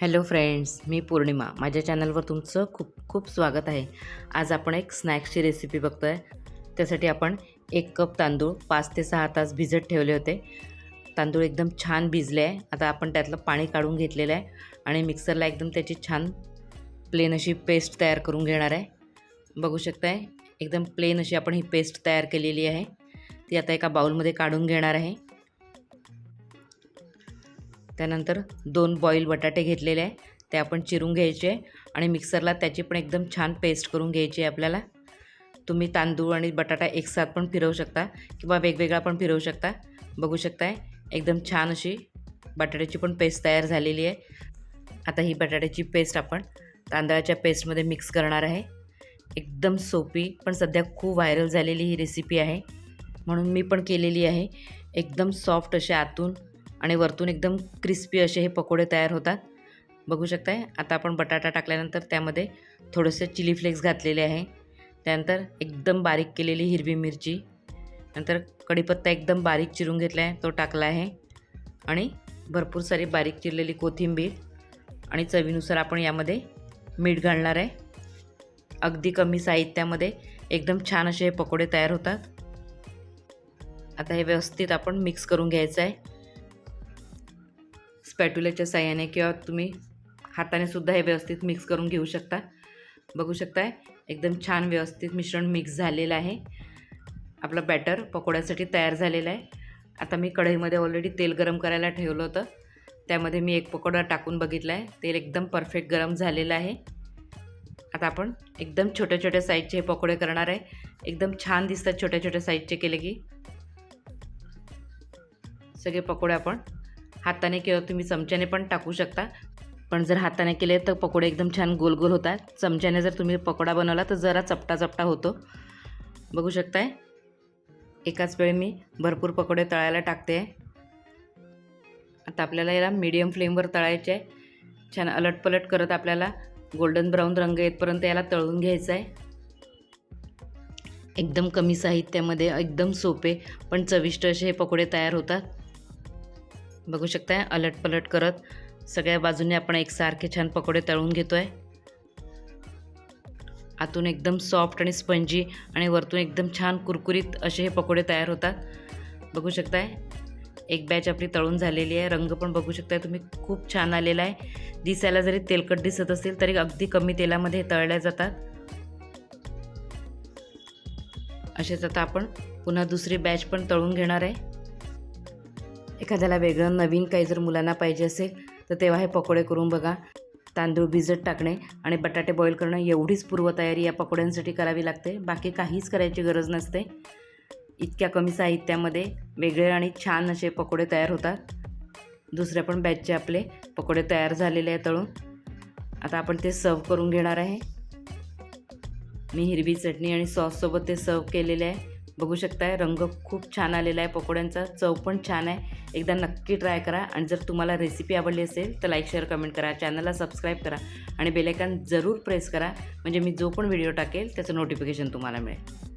Hello friends मी पौर्णिमा. माझ्या चॅनलवर तुमचं खूप खूप स्वागत आहे. आज आपण एक स्नॅक्सची रेसिपी बघतो आहे त्यासाठी आपण एक कप तांदूळ पाच ते सहा तास भिजत ठेवले होते. तांदूळ एकदम छान भिजले आहे. आता आपण त्यातलं पाणी काढून घेतलेलं आहे आणि मिक्सरला एकदम त्याची छान प्लेन अशी पेस्ट तयार करून घेणार आहे. बघू शकताय एकदम प्लेन अशी आपण ही पेस्ट तयार केलेली आहे. ती आता एका बाउलमध्ये काढून घेणार आहे. त्यानंतर दोन बॉईल बटाटे घेतलेले आहे ते आपण चिरून घ्यायचे आणि मिक्सरला त्याची पण एकदम छान पेस्ट करून घ्यायची आहे आपल्याला. तुम्ही तांदूळ आणि बटाटा एकसाथ पण फिरवू शकता किंवा वेगवेगळा पण फिरवू शकता. बघू शकताय एकदम छान अशी बटाट्याची पण पेस्ट तयार झालेली आहे. आता ही बटाट्याची पेस्ट आपण तांदळाच्या पेस्टमध्ये मिक्स करणार आहे. एकदम सोपी पण सध्या खूप व्हायरल झालेली ही रेसिपी आहे. म्हणून मी पण केलेली आहे. एकदम सॉफ्ट असे आतून आणि वरतून एकदम क्रिस्पी असे हे पकोडे तयार होतात. बघू शकताय आता आपण बटाटा टाकल्यानंतर त्यामध्ये थोडेसे चिली फ्लेक्स घातलेले आहे. त्यानंतर एकदम बारीक केलेली हिरवी मिरची. नंतर कढीपत्ता एकदम बारीक चिरून घेतला आहे तो टाकला आहे. आणि भरपूर सारी बारीक चिरलेली कोथिंबीर आणि चवीनुसार आपण यामध्ये मीठ घालणार आहे. अगदी कमी साहित्यामध्ये एकदम छान असे हे पकोडे तयार होतात. आता हे व्यवस्थित आपण मिक्स करून घ्यायचं आहे. स्पॅट्युल्याच्या साह्याने किंवा तुम्ही हाताने सुद्धा हे व्यवस्थित मिक्स करून घेऊ शकता. बघू शकताय एकदम छान व्यवस्थित मिश्रण मिक्स झालेलं आहे. आपलं बॅटर पकोड्यासाठी तयार झालेलं आहे. आता मी कढईमध्ये ऑलरेडी तेल गरम करायला ठेवलं होतं. त्यामध्ये मी एक पकोडा टाकून बघितला आहे. तेल एकदम परफेक्ट गरम झालेलं आहे. आता आपण एकदम छोट्या छोट्या साईजचे हे पकोडे करणार आहे. एकदम छान दिसतात छोट्या छोट्या साईजचे केले की. सगळे पकोडे आपण हाताने किंवा तुम्ही चमच्याने पण टाकू शकता. पण जर हाताने केले तर पकोडे एकदम छान गोल गोल होतात. चमच्याने जर तुम्ही पकोडा बनवला तर जरा चपटा चपटा होतो. बघू शकताय? एकाच वेळी मी भरपूर पकोडे तळायला टाकते. आहे आता आपल्याला याला मीडियम फ्लेमवर तळायचे आहे. छान अलटपलट करत आपल्याला गोल्डन ब्राऊन रंग येतपर्यंत याला तळून घ्यायचं आहे एकदम कमी साहित्यामध्ये एकदम सोपे पण चविष्ट असे हे पकोडे तयार होतात. बघू शकताय अलट पलट करत सगळ्या बाजूने आपण एकसारखे छान पकोडे तळून घेतो आहे आतून एकदम सॉफ्ट आणि स्पंजी आणि वरतून एकदम छान कुरकुरीत असे हे पकोडे तयार होतात. बघू शकताय एक बॅच आपली तळून झालेली आहे. रंग पण बघू शकताय तुम्ही खूप छान आलेला आहे. दिसायला जरी तेलकट दिसत असेल तरी अगदी कमी तेलामध्ये तळल्या जातात. असेच आता आपण पुन्हा दुसरी बॅच पण तळून घेणार आहे. एखाद्याला वेगळं नवीन काही जर मुलांना पाहिजे असेल तर तेव्हा हे पकोडे करून बघा. तांदूळ भिजत टाकणे आणि बटाटे बॉईल करणं एवढीच पूर्वतयारी या पकोड्यांसाठी करावी लागते. बाकी काहीच करायची गरज नसते. इतक्या कमी साहित्यामध्ये वेगळे आणि छान असे पकोडे तयार होतात. दुसऱ्या पण बॅचचे आपले पकोडे तयार झालेले आहे तळून. आता आपण ते सर्व करून घेणार आहे. मी हिरवी चटणी आणि सॉससोबत ते सर्व केलेले आहे. बघू शकताय रंग खूप छान आलेला आहे पकोड्यांचा चव पण छान आहे. एकदा नक्की ट्राय करा आणि जर तुम्हाला रेसिपी आवडली असेल तर लाईक शेअर कमेंट करा. चॅनलला सबस्क्राईब करा आणि बेलायकन जरूर प्रेस करा. म्हणजे मी जो पण व्हिडिओ टाकेल त्याचं नोटिफिकेशन तुम्हाला मिळेल.